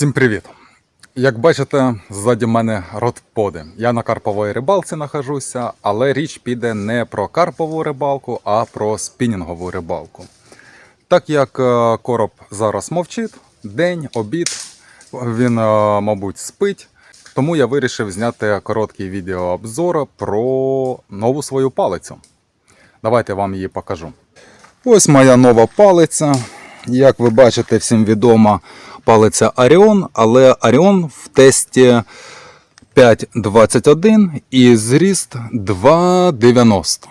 Всім привіт! Як бачите, ззаді мене родподи. Я на карповій рибалці нахожуся, але річ піде не про карпову рибалку, а про спінінгову рибалку. Так як е, короб зараз мовчить, день, обід, він, е, мабуть, спить. Тому я вирішив зняти короткий відеообзор про нову свою палицю. Давайте вам її покажу. Ось моя нова палиця. Як ви бачите, всім відома палиця Аріон, але Аріон в тесті 5,21 і зріст 2,90.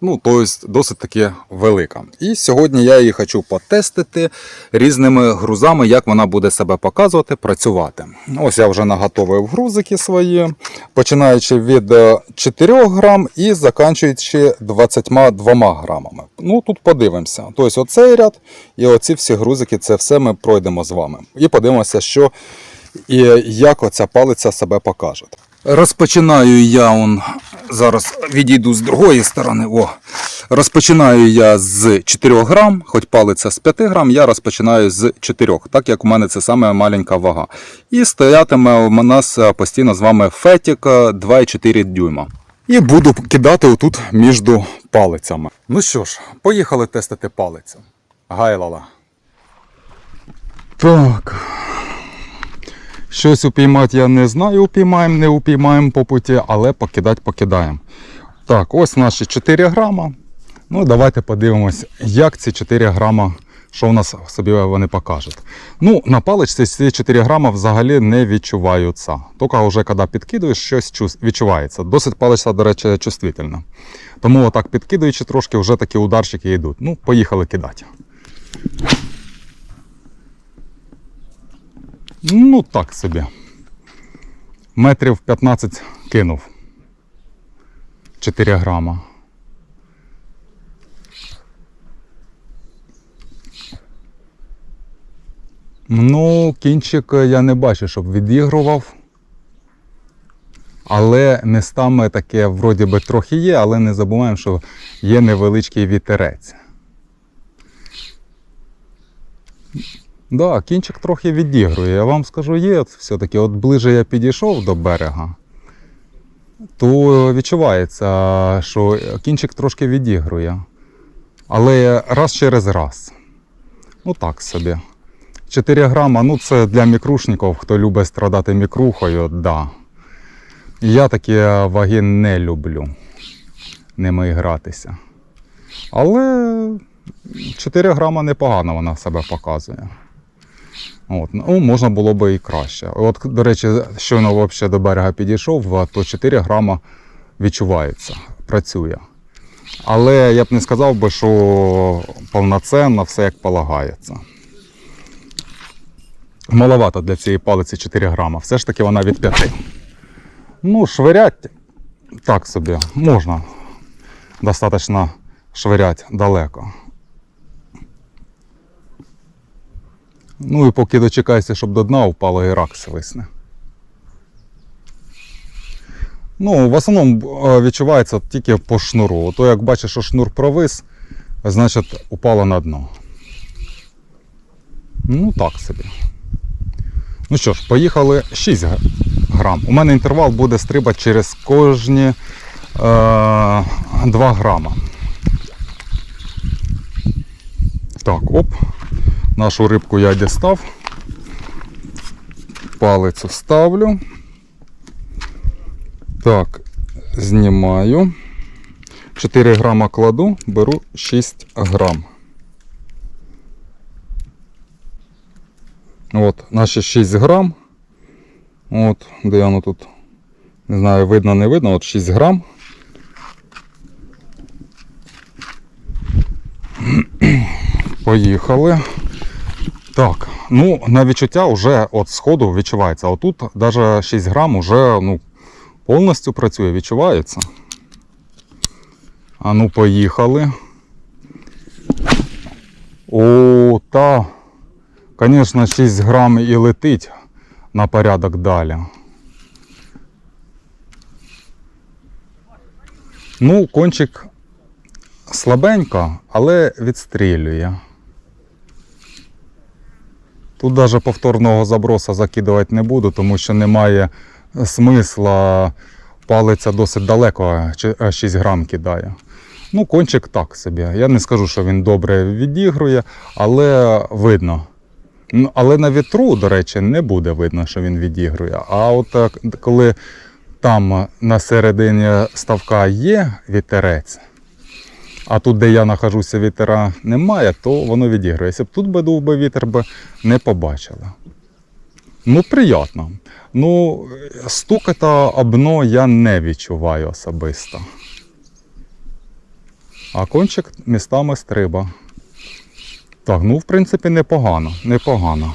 Ну, тобто досить таки велика. І сьогодні я її хочу потестити різними грузами, як вона буде себе показувати, працювати. Ось я вже наготовив грузики свої, починаючи від е, 4 грам і заканчуючи 22 грамами. Ну тут подивимося. Тобто оцей ряд і оці всі грузики, це все ми пройдемо з вами. І подивимося, що і як оця палиця себе покаже. Розпочинаю я он зараз відійду з другої сторони. О. Розпочинаю я з 4 грам, хоч палиця з 5 грам, я розпочинаю з 4, так як у мене це саме маленька вага. І стоятиме у нас е, постійно з вами фетік е, 2,4 дюйма. І буду кидати отут між палицями. Ну що ж, поїхали тестити палицю. Гайлала. Так. Щось упіймати я не знаю, упіймаємо, не упіймаємо по путі, але покидати покидаємо. Так, ось наші 4 грама. Ну, давайте подивимось, як ці 4 грама, що в нас собі вони покажуть. Ну, на паличці ці 4 грама взагалі не відчуваються. Тільки вже коли підкидуєш, щось відчувається. Досить паличка, до речі, чувствительна. Тому отак підкидуючи трошки, вже такі ударчики йдуть. Ну, поїхали кидати. Ну, так собі. Метрів 15 кинув. 4 грама. Ну, кінчик я не бачу, щоб відігрував. Але містами таке вроді би трохи є, але не забуваємо, що є невеличкий вітерець. Да, кінчик трохи відігрує. Я вам скажу, є все-таки, от ближе я підійшов до берега, то відчувається, що кінчик трошки відігрує. Але раз через раз. Ну так собі. 4 грама, ну це для мікрушників, хто любить страдати мікрухою, да. Я такі ваги не люблю ними гратися. Але 4 грама непогано вона себе показує. От, ну, можна було би і краще. От, до речі, щойно взагалі до берега підійшов, то 4 грама відчувається, працює. Але я б не сказав би, що повноцінно все як полагається. Маловато для цієї палиці 4 грама. Все ж таки вона від 5. Ну, швирять так собі, можна достатньо швирять далеко. Ну і поки дочекайся, щоб до дна впало і рак свисне. Ну, в основному е, відчувається тільки по шнуру. То як бачиш, що шнур провис, значить упало на дно. Ну так собі. Ну що ж, поїхали 6 грам. У мене інтервал буде стрибати через кожні е, 2 грама. Так, оп. Нашу рибку я дістав. Палицю ставлю. Так, знімаю. 4 грама кладу, беру 6 грам. От, наші 6 грам. От, де воно тут, не знаю, видно, не видно, от 6 грам. Поїхали. Так, ну на відчуття вже от сходу відчувається. А тут навіть 6 грам вже ну, повністю працює, відчувається. А ну, поїхали. О, та, звісно, 6 грам і летить на порядок далі. Ну, кончик слабенько, але відстрілює. Тут навіть повторного заброса закидувати не буду, тому що немає смисла. Палиця досить далеко, е, 6 грам кидає. Ну, кончик так собі. Я не скажу, що він добре відігрує, але видно. Але на вітру, до речі, не буде видно, що він відігрує. А от коли там на середині ставка є вітерець, а тут, де я нахожуся, вітера немає, то воно б тут би був би вітер, би не побачили. Ну, приємно. Ну, стуката обно я не відчуваю особисто. А кончик містами стриба. Так, ну в принципі непогано, непогано.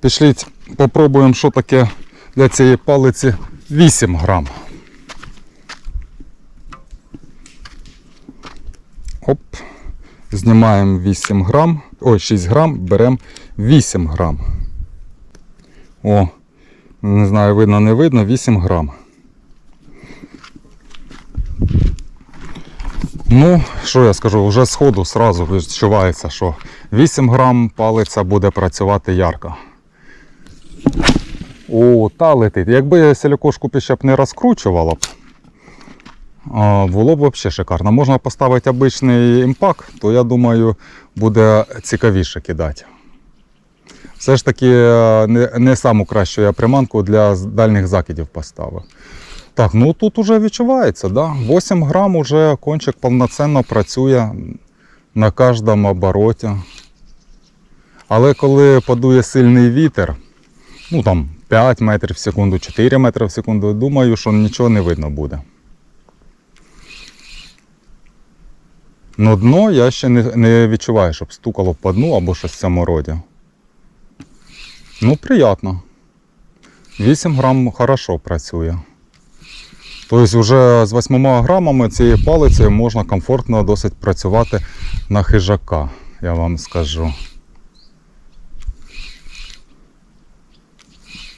Пішліть, попробуємо, що таке для цієї палиці 8 грам. Оп. Знімаємо 8 грам. Ой, 6 грам, беремо 8 грам. О, не знаю, видно, не видно, 8 грам. Ну, що я скажу, вже з ходу сразу відчувається, що 8 грам палиця буде працювати ярко. О, та летить. Якби я силікошку ще б не розкручувала б, було б взагалі шикарно. Можна поставити обичний імпакт, то я думаю, буде цікавіше кидати. Все ж таки е, не, не саму кращу я приманку для дальніх закидів поставив. Так, ну тут уже відчувається, да? 8 грам уже кончик повноцінно працює на кожному обороті. Але коли подує сильний вітер, ну там 5 метрів в секунду, 4 метри в секунду, думаю, що нічого не видно буде. Ну дно я ще не, не відчуваю, щоб стукало по дну або щось в цьому роді. Ну, приємно. 8 грам хорошо працює. Тобто вже з 8 грамами цієї палиці можна комфортно досить працювати на хижака, я вам скажу.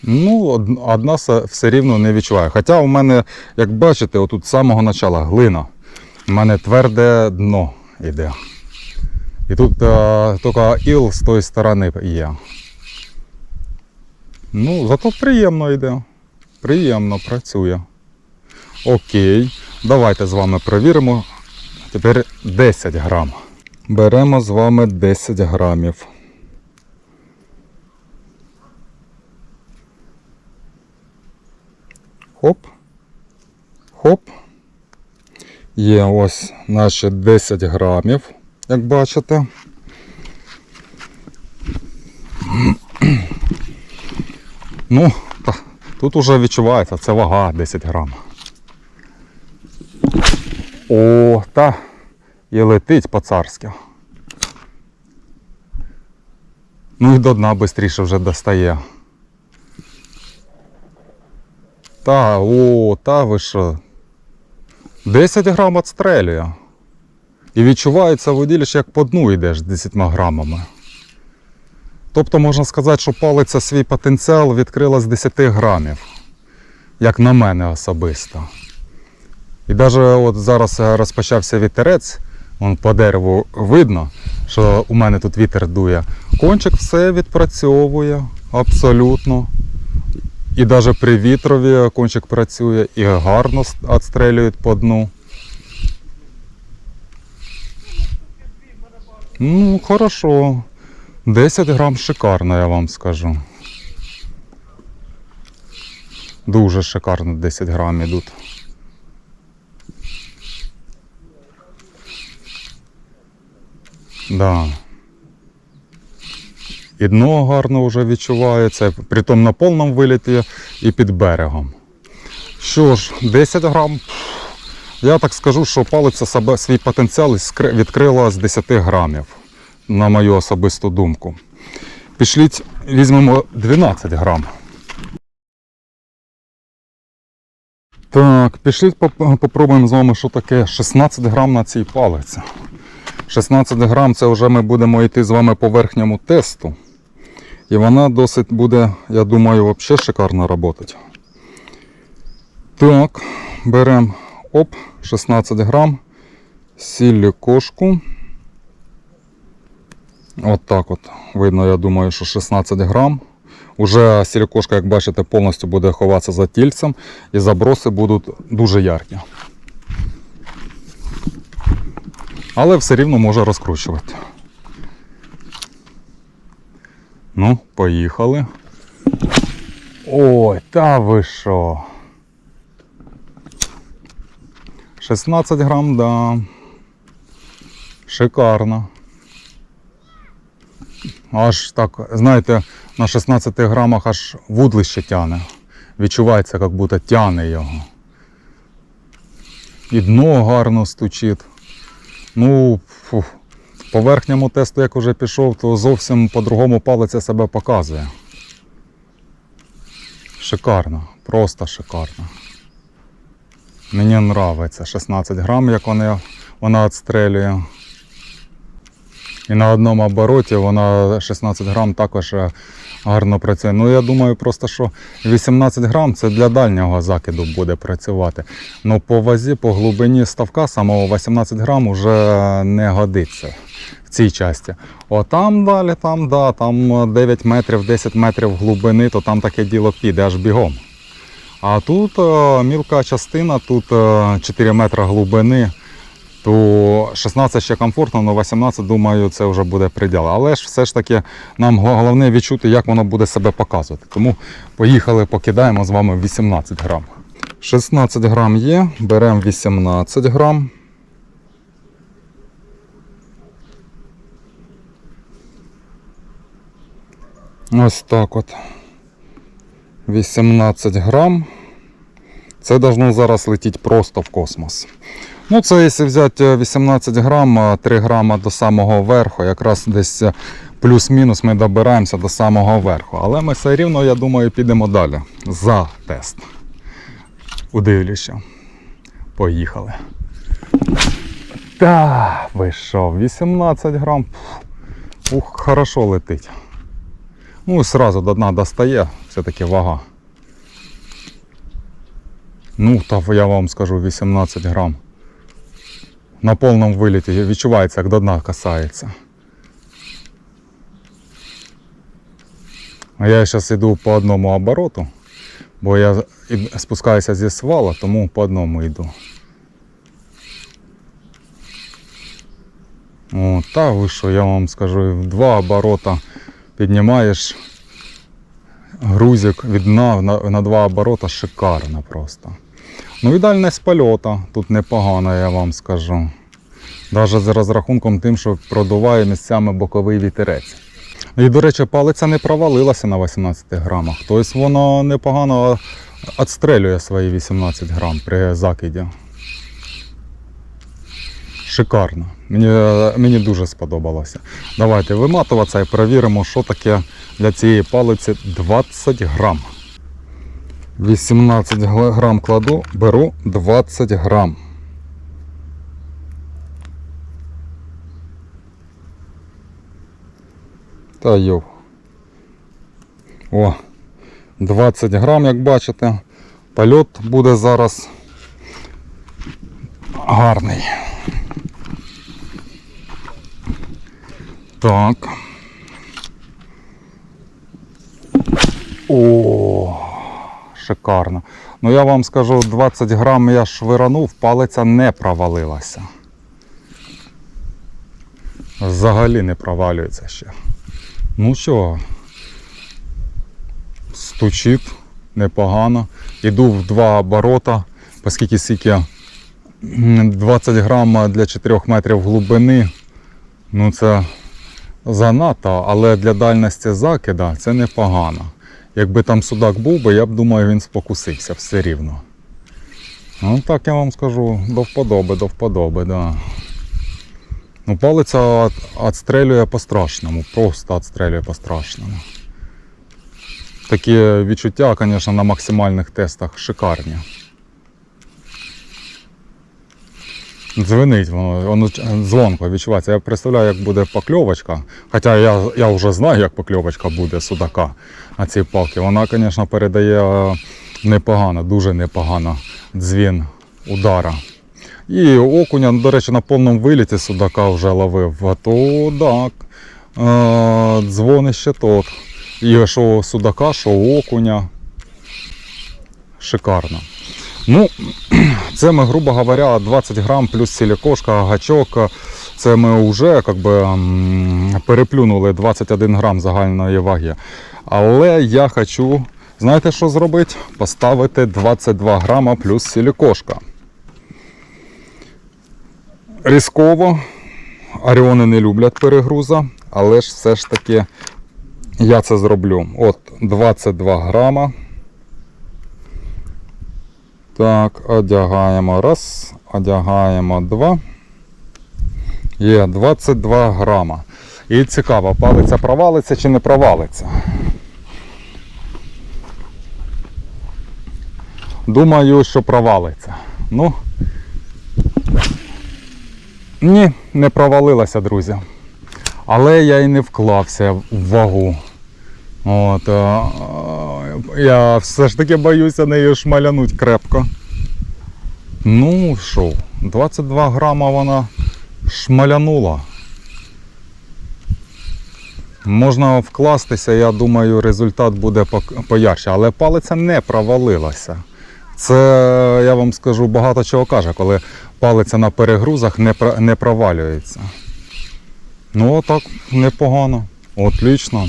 Ну, одна все- рівно не відчуваю. Хоча у мене, як бачите, отут з самого початку глина. У мене тверде дно йде. І тут е, тільки іл з тої сторони є. Ну, зато приємно йде. Приємно працює. Окей. Давайте з вами перевіримо. Тепер 10 грам. Беремо з вами 10 грамів. Хоп. Хоп. Є ось наші 10 грамів, як бачите. Ну, та, тут уже відчувається, це вага 10 грам. О, та і летить по-царськи. Ну і до дна швидше вже достає. Та, о, та ви що. 10 грам відстрелює. І відчувається воділіще, як по дну йдеш з 10 грамами. Тобто можна сказати, що палиця свій потенціал відкрила з 10 грамів, як на мене особисто. І навіть от зараз розпочався вітерець, вон по дереву видно, що у мене тут вітер дує. Кончик все відпрацьовує абсолютно. І навіть при вітрові кончик працює і гарно відстрелюють по дну. Ну, хорошо. 10 грам шикарно, я вам скажу. Дуже шикарно 10 грам ідуть. Да. І дно гарно вже відчувається, притом на повному виліті і під берегом. Що ж, 10 грам. Я так скажу, що палиця себе свій потенціал відкрила з 10 грамів, на мою особисту думку. Пішліть, візьмемо 12 грам. Так, пішліть поп- попробуємо з вами, що таке 16 грам на цій палиці. 16 грам це вже ми будемо йти з вами по верхньому тесту. І вона досить буде, я думаю, взагалі шикарно працювати. Так, беремо оп, 16 грам, сіллю кошку. От так от. Видно, я думаю, що 16 грам. Уже сілікошка, як бачите, повністю буде ховатися за тільцем і заброси будуть дуже яркі. Але все рівно може розкручувати. Ну, поїхали. Ой, та ви що? 16 грам, да. Шикарно. Аж так, знаєте, на 16 грамах аж вудлище тяне. Відчувається, як будто тяне його. І дно гарно стучить. Ну, фу, по верхньому тесту, як вже пішов, то зовсім по-другому палиця себе показує. Шикарно, просто шикарно. Мені подобається 16 грам, як вона, вона відстрелює. І на одному обороті вона 16 грам також е, гарно працює. Ну я думаю, просто що 18 грам це для дальнього закиду буде працювати. Ну по вазі, по глибині ставка самого 18 грам вже не годиться в цій часті. О там далі, там, да, там 9 метрів, 10 метрів глибини, то там таке діло піде аж бігом. А тут е, мілка частина, тут е, 4 метри глибини, то 16 ще комфортно, але 18, думаю, це вже буде приділ. Але ж все ж таки нам головне відчути, як воно буде себе показувати. Тому поїхали, покидаємо з вами 18 грам. 16 грам є, беремо 18 грам. Ось так от. 18 грам. Це должно зараз летіти просто в космос. Ну, це якщо взяти 18 грам, 3 грама до самого верху, якраз десь е, плюс-мінус ми добираємося до самого верху. Але ми все рівно, я думаю, підемо далі. За тест. Удивлюся. Поїхали. Та, вийшов. 18 грам. Ух, хорошо летить. Ну і сразу до дна достає, все-таки вага. Ну, та я вам скажу 18 грам. На повному виліті відчувається, як до дна касається. А я зараз йду по одному обороту, бо я спускаюся зі свала, тому по одному йду. О, та ви що, я вам скажу, в два оборота піднімаєш грузик від дна на, на два оборота шикарно просто. Ну і дальність польоту тут непогана, я вам скажу. Навіть з розрахунком тим, що продуває місцями боковий вітерець. І, до речі, палиця не провалилася на 18 грамах. Тобто воно непогано відстрелює свої 18 грам при закиді. Шикарно. Мені, мені дуже сподобалося. Давайте виматуватися і перевіримо, що таке для цієї палиці 20 грам. 18 грам кладу, беру 20 грам. Та йов. О, 20 грам, як бачите. Польот буде зараз гарний. Так. О, шикарно. Ну я вам скажу, 20 грам я швиранув, палиця не провалилася. Взагалі не провалюється ще. Ну що, стучить непогано. Іду в два оборота, оскільки скільки 20 грам для 4 метрів глибини. Ну це занадто, але для дальності закида це непогано. Якби там судак був би, я б думаю, він спокусився все рівно. Ну так я вам скажу, до вподоби, до вподоби, да. Ну, палиця відстрелює по-страшному, просто відстрелює по-страшному. Такі відчуття, звісно, на максимальних тестах шикарні. Дзвенить воно, воно дзвонко відчувається. Я представляю, як буде покльовочка. Хоча я, я вже знаю, як покльовочка буде судака на цій палці. Вона, звісно, передає е, непогано, дуже непогано дзвін удара. І окуня, до речі, на повному виліті судака вже ловив. А то так. е, дзвонище тот. І що судака, що окуня. Шикарно. Ну, це ми, грубо говоря, 20 грам плюс силікошка, гачок. Це ми вже как би, переплюнули 21 грам загальної ваги. Але я хочу, знаєте, що зробити? Поставити 22 грама плюс силікошка. Різково. Оріони не люблять перегруза, але ж все ж таки я це зроблю. От 22 грама. Так, одягаємо раз, одягаємо два. Є 22 грама. І цікаво, палиця провалиться чи не провалиться. Думаю, що провалиться. Ну. Ні, не провалилася, друзі. Але я і не вклався в вагу. От, я все ж таки боюся нею шмалянуть крепко. Ну що, 22 грама вона шмалянула. Можна вкластися, я думаю, результат буде поярче, але палиця не провалилася. Це, я вам скажу, багато чого каже, коли палиця на перегрузах не, не провалюється. Ну, так, непогано. Отлично.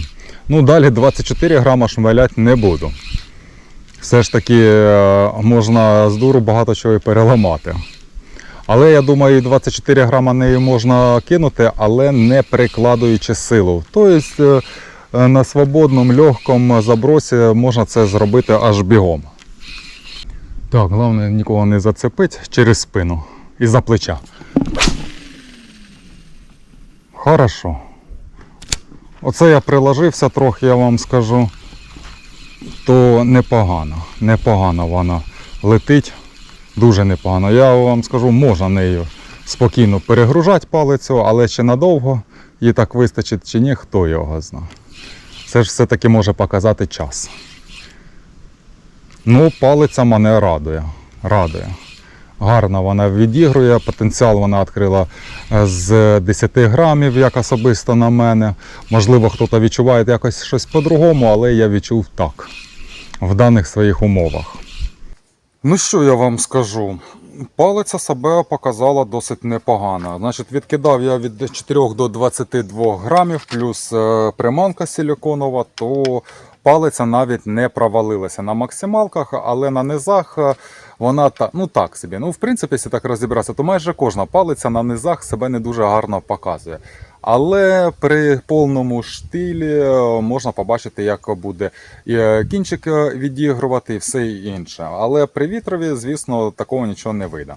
Ну, далі 24 грама шмалять не буду. Все ж таки е, можна з дуру багато чого і переламати. Але я думаю, 24 грама нею можна кинути, але не прикладуючи силу. Тобто е, на свободному, легкому забросі можна це зробити аж бігом. Так, головне нікого не зацепити через спину і за плеча. Хорошо. Оце я приложився трохи, я вам скажу. То непогано. Непогано вона летить. Дуже непогано. Я вам скажу, можна нею спокійно перегружати палицю, але чи надовго їй так вистачить чи ні, хто його знає. Це ж все-таки може показати час. Ну, палиця мене радує. Радує. Гарно вона відігрує, потенціал вона відкрила е, з 10 грамів, як особисто на мене. Можливо, хтось відчуває якось щось по-другому, але я відчув так в даних своїх умовах. Ну що я вам скажу? Палиця себе показала досить непогано. Значить, відкидав я від 4 до 22 грамів, плюс е, приманка силіконова, то палиця навіть не провалилася на максималках, але на низах е, вона та, ну так собі. Ну, в принципі, якщо так розібратися, то майже кожна палиця на низах себе не дуже гарно показує. Але при повному штилі е, можна побачити, як буде і е, кінчик е, відігрувати і все інше. Але при вітрові, звісно, такого нічого не вийде.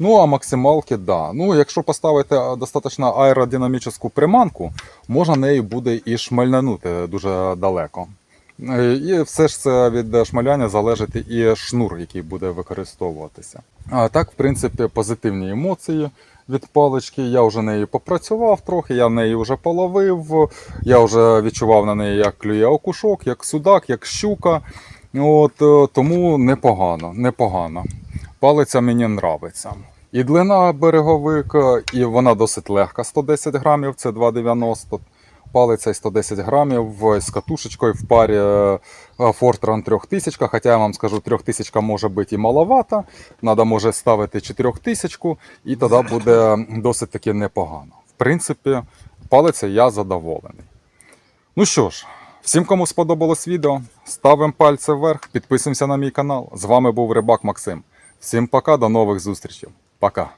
Ну, а максималки, да. Ну, якщо поставити достатньо аеродинамічну приманку, можна нею буде і шмальнути дуже далеко. Е, І все ж це від шмаляння залежить і шнур, який буде використовуватися. А так, в принципі, позитивні емоції від палички. Я вже нею попрацював трохи, я неї вже половив, я вже відчував на неї, як клює окушок, як судак, як щука. От, е, тому непогано, непогано. Палиця мені нравиться. І длина береговик, і вона досить легка, 110 грамів, це 2,90. Палиця 110 грамів з катушечкою в парі е, Fortran 3000, хоча я вам скажу, 3000 може бути і маловато. Треба може ставити 4000 і тоді буде досить таки непогано. В принципі, палиця я задоволений. Ну що ж, всім, кому сподобалось відео, ставимо пальці вверх, підписуємося на мій канал. З вами був Рибак Максим. Всім пока, до нових зустрічей. Пока.